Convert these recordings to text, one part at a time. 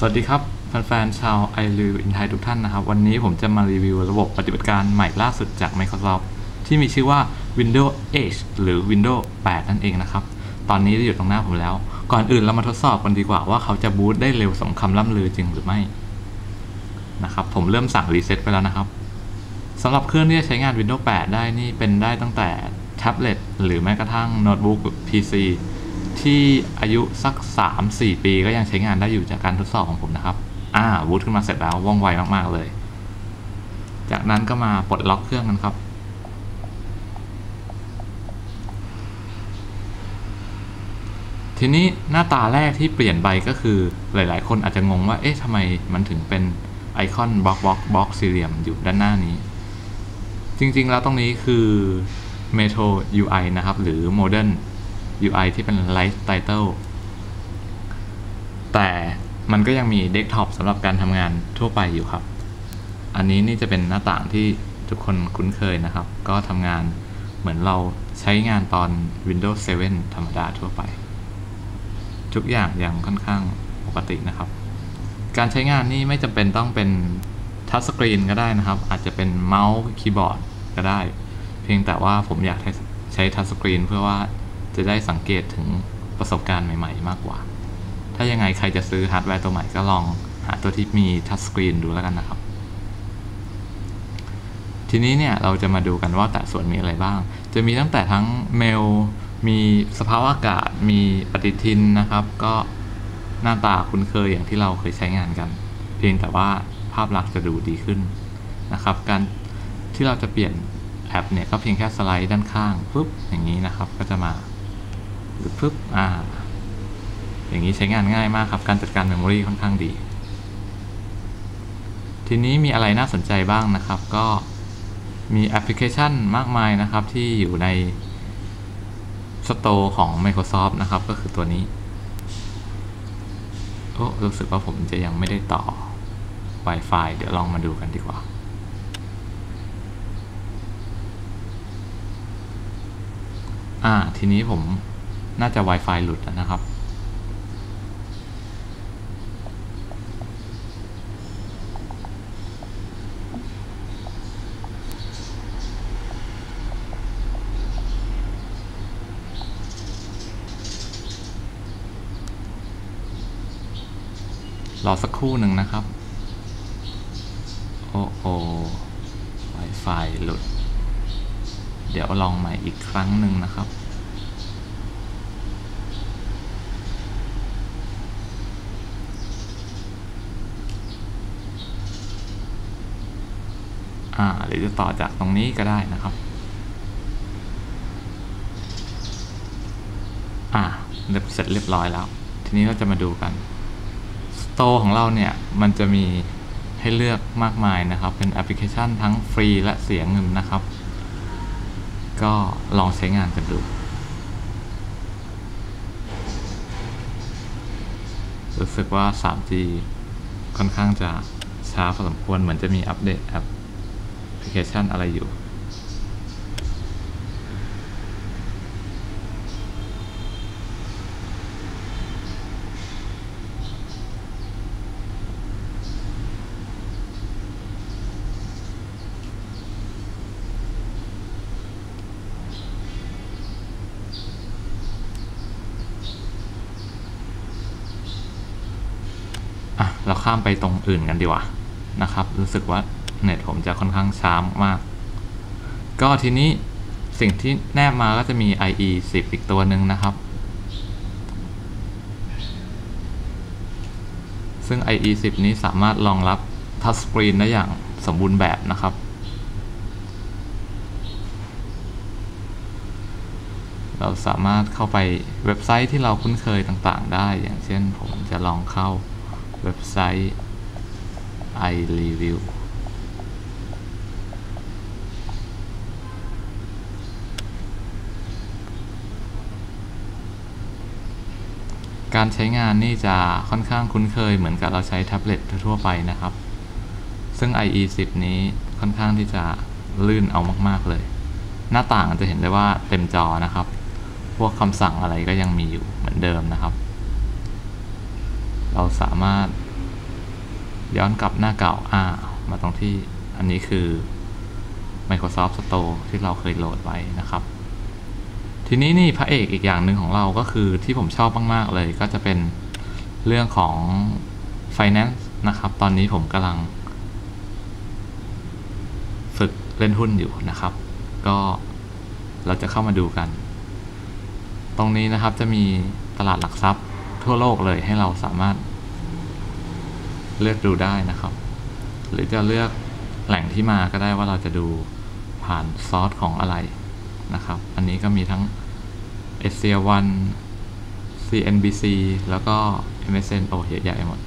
สวัสดีครับแฟนๆชาว i r e v i e w in Thai ทุกท่านนะครับ วันนี้ผมจะมารีวิวระบบปฏิบัติการใหม่ล่าสุดจาก Microsoft ที่มีชื่อว่า Windows 8หรือ Windows 8 นั่นเองนะครับ ตอนนี้อยู่ตรงหน้าผมแล้ว ก่อนอื่นเรามาทดสอบกันดีกว่าว่าเขาจะบูตได้เร็วสมคำล่ำลือจริงหรือไม่นะครับผมเริ่มสั่งรีเซ็ตไปแล้วนะครับสำหรับเครื่องที่จะใช้งาน Windows 8 ได้นี่เป็นได้ตั้งแต่แท็บเล็ตหรือแม้กระทั่งโน้ตบุ๊ก PC ที่อายุสัก 3-4 ปีก็ยังใช้งานได้อยู่จากการทดสอบของผมนะครับ อ่าบูตขึ้นมาเสร็จแล้วว่องไวมาก ๆ เลย จากนั้นก็มาปลดล็อกเครื่องกันครับ ทีนี้หน้าตาแรกที่เปลี่ยนไปก็คือหลาย ๆ คนอาจจะงงว่า เอ๊ะทำไมมันถึงเป็นไอคอนบล็อกบล็อกบล็อกสี่เหลี่ยมอยู่ด้านหน้านี้ จริง ๆ แล้วตรงนี้คือ Metro UI นะครับ หรือ Modern UI ที่เป็น Light Title แต่มันก็ยังมีเดสก์ท็อปสำหรับการทำงานทั่วไปอยู่ครับ อันนี้นี่จะเป็นหน้าต่างที่ทุกคนคุ้นเคยนะครับ ก็ทำงานเหมือนเราใช้งานตอน Windows 7 ธรรมดาทั่วไป ทุกอย่างยังค่อนข้างปกตินะครับ การใช้งานนี่ไม่จำเป็นต้องเป็นทัชสกรีนก็ได้นะครับ อาจจะเป็นเมาส์คีย์บอร์ดก็ได้ เพียงแต่ว่าผมอยากใช้ทัชสกรีนเพื่อว่า จะได้สังเกตถึงประสบการณ์ใหม่ ๆ มากกว่า ถ้ายังไงใครจะซื้อฮาร์ดแวร์ตัวใหม่ก็ลองหาตัวที่มีทัชสกรีนดูแล้วกันนะครับ ทีนี้เนี่ยเราจะมาดูกันว่าแต่ส่วนมีอะไรบ้าง จะมีตั้งแต่ทั้งเมล มีสภาพอากาศ มีปฏิทินนะครับ ก็หน้าตาคุ้นเคยอย่างที่เราเคยใช้งานกัน เพียงแต่ว่าภาพลักษณ์จะดูดีขึ้นนะครับ การที่เราจะเปลี่ยนแอปเนี่ยก็เพียงแค่สไลด์ด้านข้างปุ๊บอย่างนี้นะครับก็จะมา หรือปุ๊บอ่าอย่างนี้ใช้งานง่ายมากครับ การจัดการเมมโมรีค่อนข้างดี ทีนี้มีอะไรน่าสนใจบ้างนะครับ ก็มีแอปพลิเคชันมากมายนะครับ ที่อยู่ในสโตร์ของ Microsoft นะครับ ก็คือตัวนี้ โอ้ รู้สึกว่าผมจะยังไม่ได้ต่อ Wi-Fi เดี๋ยวลองมาดูกันดีกว่าอ่า ทีนี้ผม น่าจะ Wi-Fi หลุดนะครับ รอสักครู่หนึ่งนะครับ โอ้โอ Wi-Fi หลุด เดี๋ยวลองใหม่อีกครั้งหนึ่งนะครับ อ่าหรือจะต่อจากตรงนี้ก็ได้นะครับอ่าเสร็จเรียบร้อยแล้ว ทีนี้เราจะมาดูกันสโตร์ของเราเนี่ยมันจะมีให้เลือกมากมายนะครับ เป็นแอปพลิเคชันทั้งฟรีและเสียเงินนะครับ ก็ลองใช้งานกันดูรู้สึกว่า 3G ค่อนข้างจะช้าพอสมควรเหมือนจะมีอัปเดตแอป พลิเคชันอะไรอยู่อะเราข้ามไปตรงอื่นกันดีกว่านะครับ รู้สึกว่า เน็ตผมจะค่อนข้างช้ามาก ก็ทีนี้สิ่งที่แนบมาก็จะมี IE 10 อีกตัวหนึ่งนะครับ ซึ่ง IE 10 นี้สามารถรองรับทัชสกรีนได้อย่างสมบูรณ์แบบนะครับ เราสามารถเข้าไปเว็บไซต์ที่เราคุ้นเคยต่างๆ ได้ อย่างเช่นผมจะลองเข้าเว็บไซต์ iReview การใช้งานนี่จะค่อนข้างคุ้นเคยเหมือนกับเราใช้แท็บเล็ตทั่วไปนะครับ ซึ่ง IE 10นี้ค่อนข้างที่จะลื่นเอามากๆเลย หน้าต่างจะเห็นได้ว่าเต็มจอนะครับ พวกคำสั่งอะไรก็ยังมีอยู่เหมือนเดิมนะครับ เราสามารถย้อนกลับหน้าเก่าอ่ามาตรงที่อันนี้คือ Microsoft Store ที่เราเคยโหลดไว้นะครับ ทีนี้นี่พระเอกอีกอย่างหนึ่งของเราก็คือที่ผมชอบมากๆเลยก็จะเป็นเรื่องของ Finance นะครับ ตอนนี้ผมกำลัง ฝึกเล่นหุ้นอยู่นะครับ ก็เราจะเข้ามาดูกัน ตรงนี้นะครับจะมีตลาดหลักทรัพย์ทั่วโลกเลยให้เราสามารถเลือกดูได้นะครับ หรือจะเลือกแหล่งที่มาก็ได้ว่าเราจะดูผ่านซอสของอะไร นะครับ อันนี้ก็มีทั้ง a s i a 1 CNBC แล้วก็ MSN โอ้เยอะแยะหมด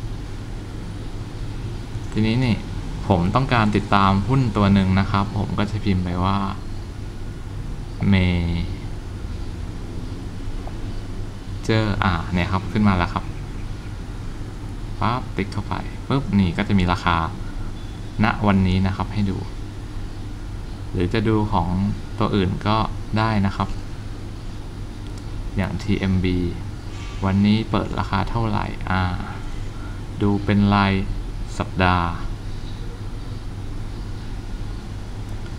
ทีนี้นี่ผมต้องการติดตามหุ้นตัวหนึ่งนะครับ ผมก็จะพิมพ์ไปว่าเมเจออ่าเนี่ยครับ ขึ้นมาแล้วครับปั๊บติ๊กเข้าไปปุ๊บนี่ก็จะมีราคาณวันนี้นะครับให้ดู หรือจะดูของตัวอื่นก็ได้นะครับ อย่าง TMB วันนี้เปิดราคาเท่าไหร่อ่าดูเป็นรายสัปดาห์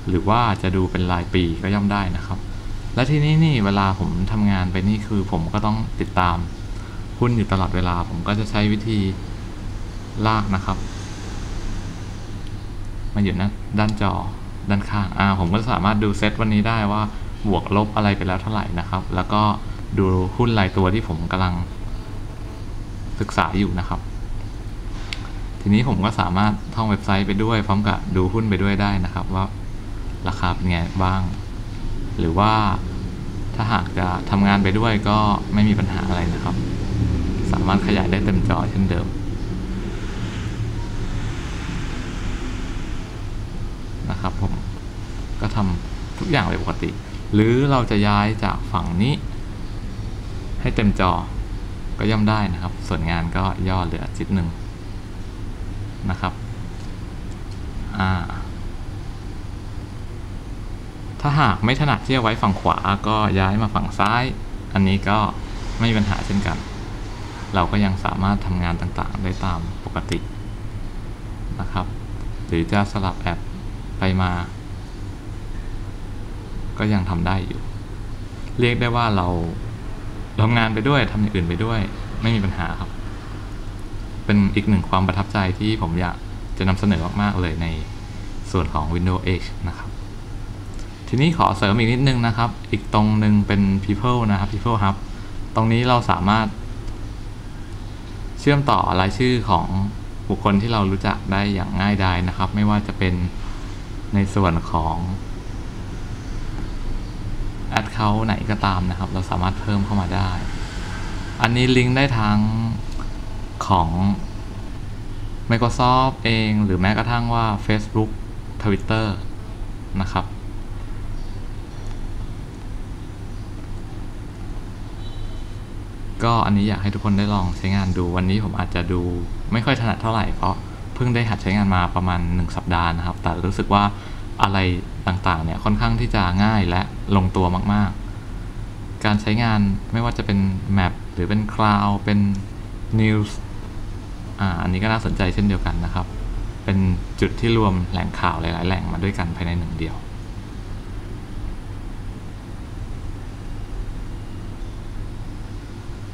หรือว่าจะดูเป็นรายปีก็ย่อมได้นะครับ และทีนี้นี่เวลาผมทำงานไปนี่คือผมก็ต้องติดตามหุ้นอยู่ตลอดเวลา ผมก็จะใช้วิธีลากนะครับ มาอยู่นะด้านจอ ด้านข้างอ่าผมก็สามารถดูเซตวันนี้ได้ว่าบวกลบอะไรไปแล้วเท่าไหร่นะครับ แล้วก็ดูหุ้นรายตัวที่ผมกำลังศึกษาอยู่นะครับ ทีนี้ผมก็สามารถท่องเว็บไซต์ไปด้วย พร้อมกับดูหุ้นไปด้วยได้นะครับ ว่าราคาเป็นไงบ้าง หรือว่าถ้าหากจะทำงานไปด้วยก็ไม่มีปัญหาอะไรนะครับ สามารถขยายได้เต็มจอเช่นเดิม นะครับผมก็ทำทุกอย่างเลยปกติ หรือเราจะย้ายจากฝั่งนี้ ให้เต็มจอก็ย่อมได้นะครับ ส่วนงานก็ย่อเหลือจิตหนึ่งนะครับอ่าถ้าหากไม่ถนัดที่จะไว้ฝั่งขวาก็ย้ายมาฝั่งซ้าย อันนี้ก็ไม่มีปัญหาเช่นกัน เราก็ยังสามารถทำงานต่างๆ ได้ตามปกตินะครับ หรือจะสลับแอป ไปมา ก็ยังทำได้อยู่ เรียกได้ว่าเราทำงานไปด้วยทำอย่างอื่นไปด้วย ไม่มีปัญหาครับ เป็นอีกหนึ่งความประทับใจที่ผมอยากจะนำเสนอมากๆเลยในส่วนของ Windows Edge นะครับ ทีนี้ขอเสริมอีกนิดนึงนะครับ อีกตรงหนึ่งเป็น People นะครับ People Hub ตรงนี้เราสามารถ เชื่อมต่อรายชื่อของบุคคลที่เรารู้จักได้อย่างง่ายดายนะครับ ไม่ว่าจะเป็น ในส่วนของแอดเขาไหนก็ตามนะครับ เราสามารถเพิ่มเข้ามาได้ อันนี้ลิงก์ได้ทั้งของ Microsoft เองหรือแม้กระทั่งว่า Facebook Twitter นะครับ ก็อันนี้อยากให้ทุกคนได้ลองใช้งานดูวันนี้ผมอาจจะดูไม่ค่อยถนัดเท่าไหร่เพราะ พิ่งได้หัดใช้งานมาประมาณ 1 สัปดาห์นะครับ แต่รู้สึกว่าอะไรต่างๆเนี่ยค่อนข้างที่จะง่ายและลงตัวมากๆ การใช้งานไม่ว่าจะเป็น Map หรือเป็น Cloud เป็น News อ่าอันนี้ก็น่าสนใจเช่นเดียวกันนะครับ เป็นจุดที่รวมแหล่งข่าวหลาย ๆ แหล่งมาด้วยกันภายในหนึ่งเดียว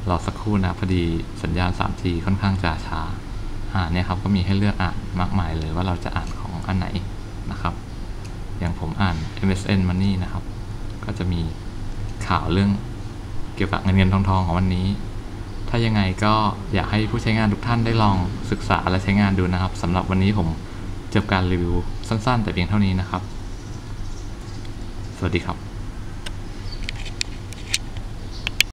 รอสักครู่นะพอดีสัญญาณ 3G ค่อนข้างจะช้าอ่า เนี่ยครับก็มีให้เลือกอ่านมากมายเลยว่าเราจะอ่านของอันไหนนะครับ อย่างผมอ่าน MSN Money นะครับ ก็จะมีข่าวเรื่องเกี่ยวกับเงินเงินทองทองของวันนี้ ถ้ายังไงก็อยากให้ผู้ใช้งานทุกท่านได้ลองศึกษาและใช้งานดูนะครับสำหรับวันนี้ผมจบการรีวิวสั้นๆ แต่เพียงเท่านี้นะครับ สวัสดีครับ